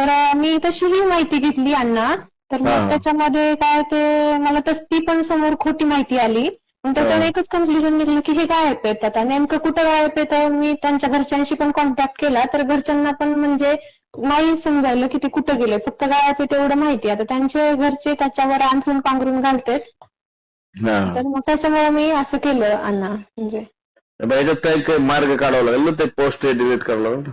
तर मी तशीही माहिती घेतली अण्णा तर हा. मग त्याच्यामध्ये काय ते मला तस ती पण समोर खोटी माहिती आली. मग त्याच्यावर हा. एकच कन्क्लुजन निघलं की हे गायब आहेत. आता नेमकं कुठं गायब आहे तर मी त्यांच्या घरच्यांशी पण कॉन्टॅक्ट केला. तर घरच्यांना पण म्हणजे नाही समजायला की ते कुठं गेले. फक्त गायब आहे तेवढं माहिती. आता त्यांचे घरचे त्याच्यावर अंथरून पांघरून घालतेत. हा. तर मग त्याच्यामुळे मी असं केलं अण्णा म्हणजे याच्यात काही काही मार्ग काढावा लागेल ना? ते पोस्ट डिलीट करावं लागेल.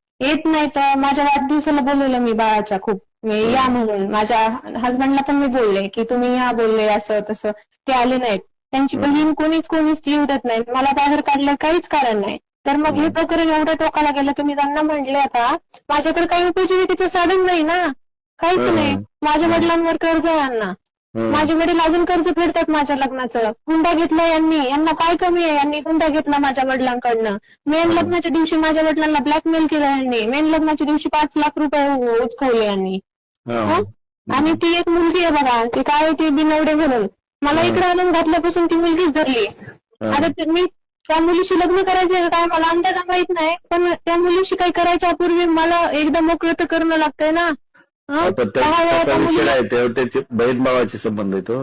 येत नाही तर माझ्या वाढदिवसाला बोलवलं मी बाळाच्या खूप मी या म्हणून माझ्या हसबंडला पण मी बोलले की तुम्ही या बोलले असं तसं ते आले नाहीत त्यांची. बहीण कोणीच कोणीच जीव देत नाही मला बाहेर काढलं काहीच कारण नाही तर मग हे. प्रकरण एवढ्या टोकाला गेलं की मी त्यांना म्हटले आता माझ्याकडे काही उपजीविकेचं साधन नाही ना काहीच. नाही माझ्या. वडिलांवर कर्ज आहे यांना हम्म. माझे वडील अजून कर्ज फेडतात माझ्या लग्नाचं. हुंडा घेतला यांनी. यांना काय कमी आहे? यांनी हुंडा घेतला माझ्या वडिलांकडनं. मेन. लग्नाच्या दिवशी माझ्या वडिलांना ब्लॅकमेल केलं यांनी. मेन लग्नाच्या दिवशी पाच लाख रुपये उचकवले यांनी? आणि ती एक मुलगी आहे बघा. ती काय ती बिनवडे म्हणून. मला. इकडे आणून घातल्यापासून ती मुलगीच धरली. आता मी त्या मुलीशी लग्न करायचे काय? मला अंदाज माहीत नाही. पण त्या मुलीशी काही करायच्या पूर्वी मला एकदा मोकळं तर करणं लागतंय ना? पण त्याचा विषय आहे त्याचे बहीण भावाचे संबंध आहे तो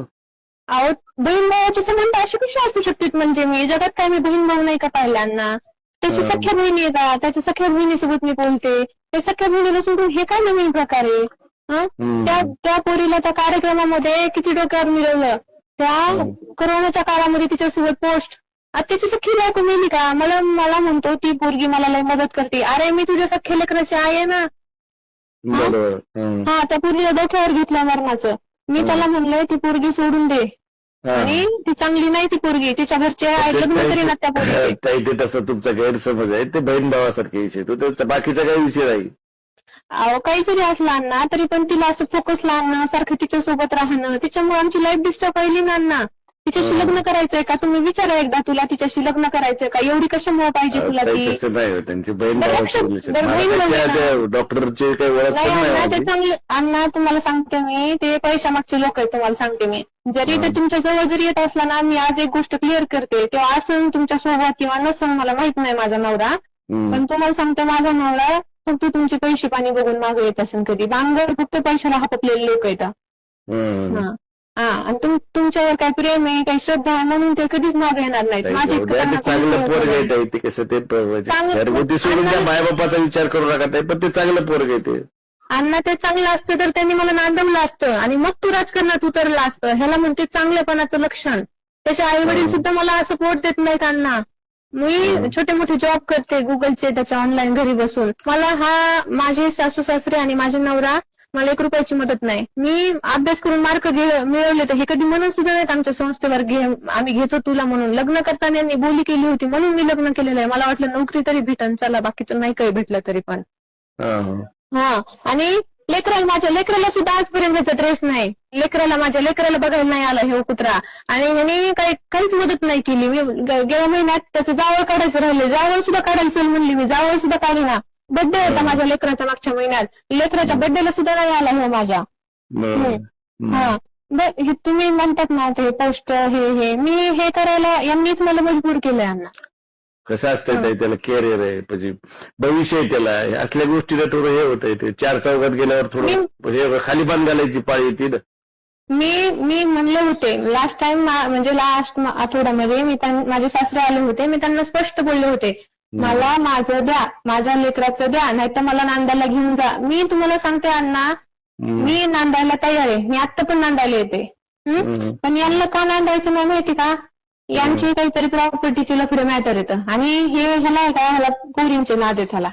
अहो बहीण भावाचे संबंध असे कसे असू शकतात म्हणजे? मी जगात काय मी बहीण भाऊ नाही का पाहिल्यांना? त्याची हं. सख्या बहिणी आहे का? त्याच्या सख्या बहिणीसोबत मी बोलते. त्या सख्या बहिणीला सोडून हे काय नवीन प्रकार आहे? हं? त्या त्या पोरीला त्या कार्यक्रमामध्ये किती डोक्यावर मिळवलं? त्या हं. कोरोनाच्या काळामध्ये तिच्यासोबत पोस्ट. त्याची सख्खी बायको मिळली का? मला मला म्हणतो ती पोरगी मला लय मदत करते. अरे मी तुझ्या सख्या लेकराची आहे ना. बरोबर. हा. त्या पोरीला डोक्यावर घेतलं मरणाचं. मी. त्याला म्हणलंय ती पोरगी सोडून दे. आणि ती चांगली नाही ती पोरगी तिच्या घरचे लग्न तरी ना त्या ताई, ते तसं तुमचा गैरसमज आहे ते बहीण भावासारखे विषय तो त्याचा बाकीचा काही विषय नाही. अहो काही जरी असला ना तरी पण तिला असं फोकस लावणं सारखं तिच्या सोबत राहणं तिच्यामुळे आमची लाईफ डिस्टर्ब पहिली ना ना. तिच्याशी. लग्न करायचंय का तुम्ही विचारा एकदा तुला तिच्याशी लग्न करायचंय का एवढी कशामुळे पाहिजे तुला ताई, ती तसं नाही हो, त्यांची बहीण बरं, भावाचे लक्षात- relation. बरं, मला बहीण त्याच्या भाऊ त्या डॉक्टरचे काही ओळख नाही पण नाही अण्णा ते माझी. चांगले अण्णा तुम्हाला सांगते मी ते पैशामागचे लोक आहेत तुम्हाला सांगते मी जरी ते हं. तुमच्या जवळ जरी येत असला ना मी आज एक गोष्ट क्लिअर करते तेव्हा असं तुमच्यासोबत किंवा नसन मला माहीत नाही माझा नवरा हम्म. पण तुम्हाला सांगते माझा नवरा फक्त तुमचे पैसे पाणी बघून मागे येत असेल कधी बांगर फक्त पैशाला हापलेले लोक हम्म. हा हा आणि तुम तुमच्यावर काही प्रेम आहे काही श्रद्धा आहे म्हणून ते कधीच मागे येणार नाहीत. माझे ते चांगलं पोरग आहे ताई, ते कसं ते प- चांगलं- घरगुती सोडून त्या मायबापाचा विचार करू नका ताई, पण ते चांगलं पोरग आहे ते. अण्णा ते चांगलं असतं तर त्यांनी मला नांदवलं असतं आणि मग तू राजकारणात उतरलं असतं. ह्याला म्हणते चांगलेपणाचं लक्षण. त्याचे आई वडील हं. सुद्धा मला सपोर्ट देत नाहीत अण्णा. मी हं. छोटे मोठे जॉब करते गुगलचे त्याच्या ऑनलाईन घरी बसून. मला हा माझे सासू सासरे आणि माझे नवरा मला एक रुपयाची मदत नाही. मी अभ्यास करून मार्क मिळवले तर हे कधी म्हणत सुद्धा नाहीत आमच्या संस्थेवर घे आम्ही घेतो तुला म्हणून. लग्न करताना यांनी बोली केली होती म्हणून मी लग्न केलेलं आहे. मला वाटलं नोकरी तरी भेटन चला बाकीचं नाही काही भेटलं तरी पण. हा, आणि लेकराला माझ्या लेकराला सुद्धा आजपर्यंत त्याचा ड्रेस नाही. लेकराला माझ्या लेकराला बघायला नाही आला हे कुत्रा. आणि ह्याने काही काहीच मदत नाही केली. मी गेल्या महिन्यात त्याचं जावळ काढायचं राहिले. जावळ सुद्धा काढायला चल म्हणली मी. जावळ सुद्धा काढेना. बर्थडे होता माझ्या लेकराचा मागच्या महिन्यात. लेकराच्या बर्थडेला सुद्धा नाही आला हे माझ्या. बरं. हम्म. हा. ब- हे तुम्ही म्हणतात ना ते पोस्ट हे हे. मी हे करायला यांनीच मला मजबूर केलंय यांना. कसं असतंय त्याला कॅरियर आहे म्हणजे भविष्य आहे त्याला. हे असल्या गोष्टीला थोडं हे होतंय ते. चार चौघात गेल्यावर थोडं हे खाली बांध घालायची पाळी येते मी मी म्हणले होते लास्ट टाइम म्हणजे लास्ट आठवड्यामध्ये मी माझे सासरे आले होते मी त्यांना स्पष्ट बोलले होते मला माझं द्या माझ्या लेकराचं द्या नाहीतर मला नांदायला घेऊन जा. मी तुम्हाला सांगते अण्णा. मी नांदायला तयार आहे. मी आता पण नांदायला येते. पण यांना का नांदायचं नाही माहिती का? यांची काहीतरी प्रॉपर्टीचे लफडे मॅटर येतं आणि हे ह्याला आहे का? ह्याला पोरींचे नाद आहेत ह्याला.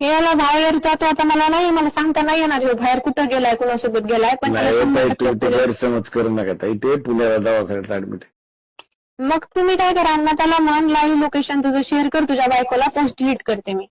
हे याला बाहेर जातो आता मला नाही मला सांगता नाही येणार बाहेर कुठं गेलाय कुणासोबत गेलाय? पण नाही हो. गैरसमज करू नका ते पुण्याला दवाखान्यात ऍडमिट मग तुम्ही काय करा अण्णा त्याला म्हण लाईव्ह लोकेशन तुझं शेअर कर तुझ्या बायकोला पोस्ट डिलीट करते मी.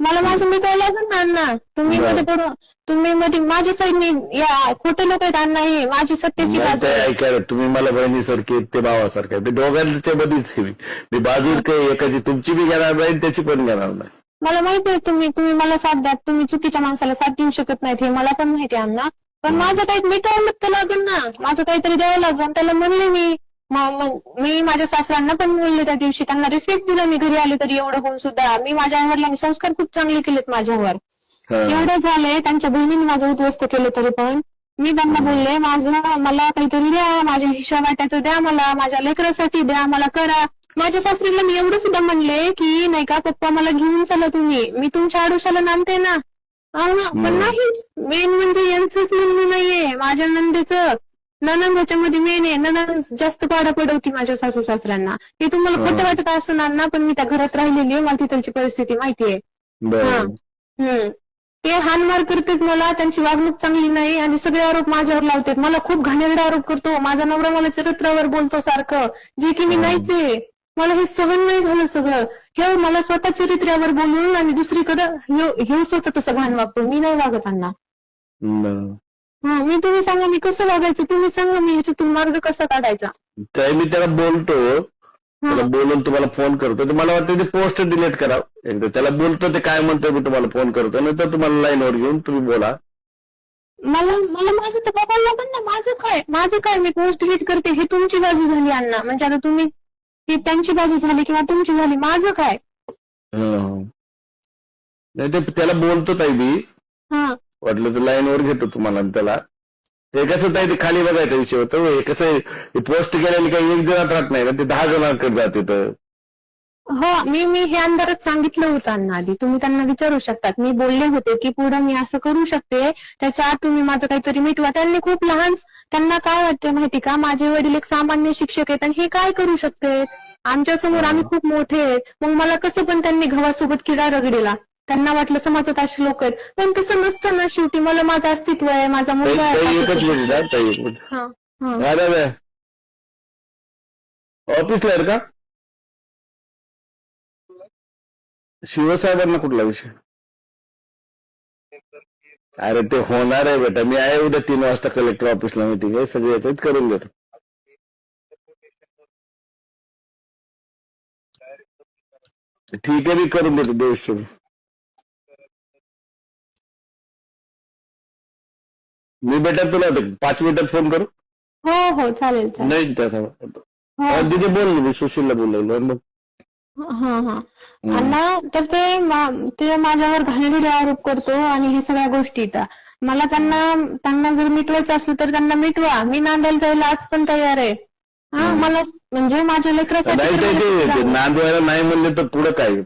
मला माझं मी काय लागेल ना अण्णा? तुम्ही. मध्ये पडून तुम्ही मध्ये माझ्या साईडने या खोटे लोक आहेत अण्णा हे माझी सत्याची बाजू आहे. तुम्ही मला बहिणीसारखे आहेत, ते भावासारखे आहेत. ते दोघांच्या मध्येच आहे मी. मी बाजू काही एकाची तुमची बी घेणार नाही त्याची पण घेणार नाही. मला माहिती आहे तुम्ही तुम्ही मला साथ द्या. तुम्ही चुकीच्या माणसाला साथ देऊ शकत नाहीत हे मला पण माहिती आहे अण्णा. पण माझं काही मिटवलं तर लागेल ना. माझं काहीतरी द्यावं लागेल त्याला म्हणले मी. म- माझ्या सासऱ्यांना पण बोलले त्या दिवशी. त्यांना रिस्पेक्ट दिला मी. घरी आले तरी एवढं होऊन सुद्धा. मी माझ्या आईवडिलांनी संस्कार खूप चांगले केलेत माझ्यावर. एवढं झालंय. त्यांच्या बहिणीने माझं उद्ध्वस्त केलं तरी पण. मी त्यांना बोलले माझं मला काहीतरी द्या. माझ्या हिशा वाट्याचं द्या मला. माझ्या लेकरासाठी द्या. मला करा. माझ्या सासरीला मी एवढं सुद्धा म्हणले की नाही का पप्पा मला घेऊन चला तुम्ही. मी तुमच्या आडोशाला नांदते ना. पण. नाहीच. मेन म्हणजे यांचंच म्हणणं नाहीये. माझ्या नंदेचं. ननंद ह्याच्यामध्ये मेन आहे. ननंद जास्त पाडा पडवती माझ्या सासू सासऱ्यांना. ते तुम्हाला खोटं. वाटत असणार ना पण मी त्या घरात राहिलेली आहे. मला तिथलची परिस्थिती माहिती आहे. ते हानमार करतात मला. त्यांची वागणूक चांगली नाही आणि सगळे आरोप माझ्यावर लावतात. मला खूप घाणेरडा आरोप करतो. माझा नवरा मला चरित्रावर बोलतो सारखं. जे की मी. नाहीच आहे. मला हे सहन नाही झालं सगळं. हे मला स्वतः चरित्र्यावर बोलून आणि दुसरीकडं ह्यो स्वतः तसं घाण वागतो. मी नाही वागत अण्णा. बरं. हा मी तुम्ही सांगा मी कसं वागायचं तुम्ही सांगा मी ह्याच्यातून मार्ग कसा काढायचा? ताई मी त्याला बोलतो. त्याला बोलून तुम्हाला फोन करतो. तर मला वाटतं ते पोस्ट डिलीट करा. एकदा त्याला बोलतो ते काय म्हणतो मी तुम्हाला फोन करतो. नंतर तुम्हाला लाईनवर घेऊन तुम्ही बोला. मला मला माझं तर बघायला लागेल ना. माझं काय? माझं काय? मी पोस्ट डिलीट करते हे तुमची बाजू झाली अण्णा. म्हणजे आता तुम्ही ही त्यांची बाजू झाली किंवा तुमची झाली. माझं काय. नाही ते त्याला बोलतो ताई मी. हा. वाटलं तर लाईनवर घेतो तुम्हाला त्याला. हे कसं ते खाली बघायचा विषय होतो हे कसं पोस्ट केलेली काही एक जणात राहत नाही ते दहा जणांकडे जाते तर हो मी मी हे अंधारात सांगितलं होतं अण्णा आधी. तुम्ही त्यांना विचारू शकतात. मी बोलले होते की पुढे मी असं करू शकते. त्याच्या आत तुम्ही माझं काहीतरी मिटवा. त्यांनी खूप लहान त्यांना काय वाटतं माहिती का? माझे वडील एक सामान्य शिक्षक आहेत आणि हे काय करू शकते? आमच्यासमोर आम्ही खूप मोठे आहेत. मग मला कसं पण त्यांनी घवासोबत किडा रगडीला. त्यांना वाटलं समाजात असे लोक आहेत. पण तसं नसतं ना शेवटी. मला माझं अस्तित्व आहे माझा मुलगा ताई एकच आहे मिनिट हा, ताई एक मिनिट. हा, हा. हा दादा. ऑफिसला आहे का? शिवसाहेबांना कुठला विषय? अरे ते होणार आहे बेटा. मी आहे उद्या तीन वाजता कलेक्टर ऑफिसला मीटिंग आहे. सगळे येतात करून देतो. ठीक आहे मी करून देतो. देवशी मी बेटा तुला पाच मिनिटात फोन करू? हो हो चालेल चालेल. नाही त्याचा हो. तिथे बोललो मी सुशीलला बोललो मग? हा हा. अण्णा तर ते मा- ते माझ्यावर घाणेरडे आरोप करतो आणि हे सगळ्या गोष्टी येतात मला त्यांना त्यांना जर मिटवायचं असलं तर त्यांना मिटवा. मी नांदायला जायला आज पण तयार आहे. हा. मला म्हणजे माझ्या लेकरासाठी नाही तर ते- मला ते- ते जावं. नांदवायला नाही म्हणले तर पुढं काय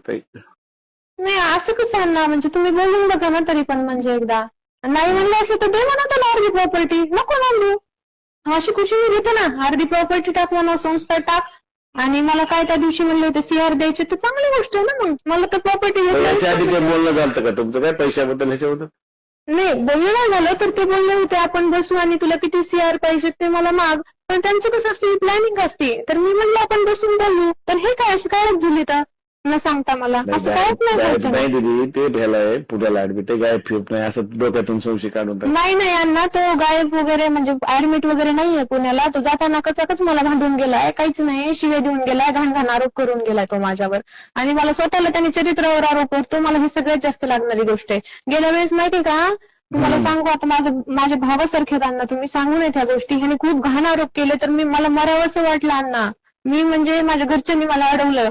नाही असं कसं अण्णा म्हणजे तुम्ही बोलून बघा ना तरी पण म्हणजे एकदा. नाही म्हणलं असं तर दे म्हणा त्याला अर्धी प्रॉपर्टी नको नांदू अशी खुशी मी घेते ना. अर्धी प्रॉपर्टी टाक म्हणा संस्था टाक. आणि मला काय त्या दिवशी म्हणले होते सीआर द्यायचे तर चांगली गोष्ट आहे ना मग. मला तर प्रॉपर्टी याच्या आधी काही बोलणं झालं का तुमचं? काय पैशाबद्दल ह्याच्याबद्दल? नाही बोलणं नाही झालं तर ते बोलले होते आपण बसू आणि तुला किती सीआर पाहिजे ते मला माग. पण त्यांचं कसं असते प्लॅनिंग असते. तर मी म्हणलं आपण बसून बोलू. तर हे काय अशी काय झाली तर न सांगता मला. असं नाही. नाही दिली ते भ्यालाय पुण्याला ऍडमिट ते गायब फिरत नाही असं डोक्यातून संशय काढून टाक. नाही नाही अण्णा तो गायब वगैरे म्हणजे ऍडमिट वगैरे नाहीये पुण्याला. तो जाताना कचाकच मला भांडून गेलाय काहीच नाही. शिवे देऊन गेलाय घाण घाण आरोप करून गेलाय तो माझ्यावर. आणि मला स्वतःला त्याने चरित्रावर आरोप करतो. मला ही सगळ्यात जास्त लागणारी गोष्ट आहे. गेल्या वेळेस माहिती का? तुम्हाला हम्म. सांगू आता माझं माझ्या भावासारखे आहेत अण्णा. तुम्ही सांगू नये त्या गोष्टी. ह्याने खूप घाण आरोप केले तर मी मला मरावंसं वाटलं अण्णा. मी म्हणजे माझ्या घरच्यांनी मला अडवलं.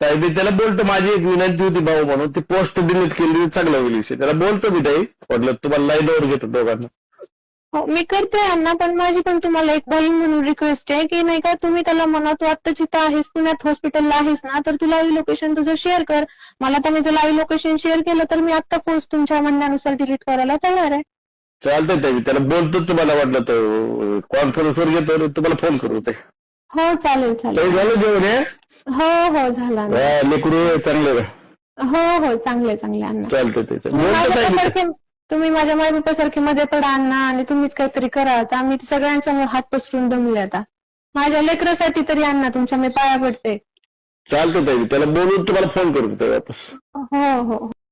ताई मी त्याला बोलतो माझी एक विनंती होती भाऊ म्हणून ती पोस्ट डिलीट केली चांगला होईल विषय. त्याला बोलतो मी ताई म्हटलं तुम्हाला लाईनवर घेतो दोघांना. हो मी करते अण्णा पण माझी पण तुम्हाला एक बहीण म्हणून रिक्वेस्ट आहे की नाही का तुम्ही त्याला म्हणा तू आता जिथं आहेस पुण्यात हॉस्पिटलला आहेस ना तर तू लाईव्ह लोकेशन तुझं शेअर कर. मला त्याने जर लाईव्ह लोकेशन शेअर केलं तर मी आता पोस्ट तुमच्या म्हणण्यानुसार डिलीट करायला तयार आहे. चालतंय ताई त्याला बोलतो तुम्हाला वाटलं तर कॉन्फरन्सवर घेतो तुम्हाला फोन करू ते. हो चालेल चालेल. झालं जेवण? हे हो हो झाला. हा, लेकरू चांगले हो हो चांगले चांगले अण्णा ते तुम्ही बोलतो ताई मी. माझ्यासारखे तुम्ही माझ्या मायबापासारखे मध्ये पडा अण्णा आणि तुम्हीच काहीतरी करा. आता आम्ही सगळ्यांसमोर हात पसरून दमले आता. माझ्या लेकरासाठी तरी अण्णा तुमच्या मी पाया पडते. चालतंय ताई. त्याला बोलून तुम्हाला फोन करू ताई वापस. हो हो.